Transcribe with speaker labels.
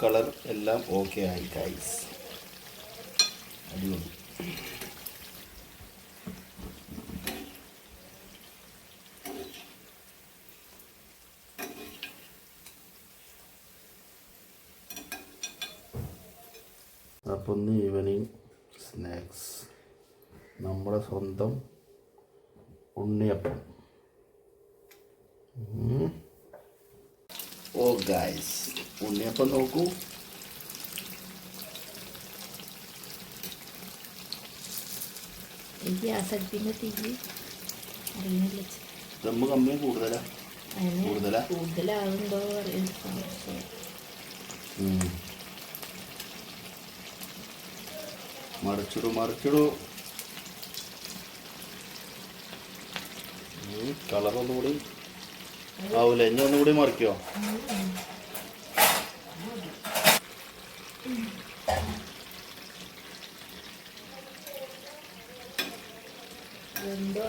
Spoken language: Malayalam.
Speaker 1: കളർ എല്ലാം ഓക്കെ ആയി ഗൈസ് അടിപൊളി. അപ്പോൾ ഒന്ന് ഈവനിങ് സ്നാക്സ് നമ്മുടെ സ്വന്തം ഉണ്ണിയപ്പം. ഓ ഗായ്സ് ഉണ്ണിയപ്പം നോക്കൂ ദമ്മ് കമ്മി കൂടുതലാ കൂടുതലാ? ഉം. മറിച്ചിടൂ മറിച്ചിടൂ കളർ ഒന്നുകൂടി ആവൂല? ഇനി ഒന്നുകൂടി മറിക്കോ?
Speaker 2: എന്തോ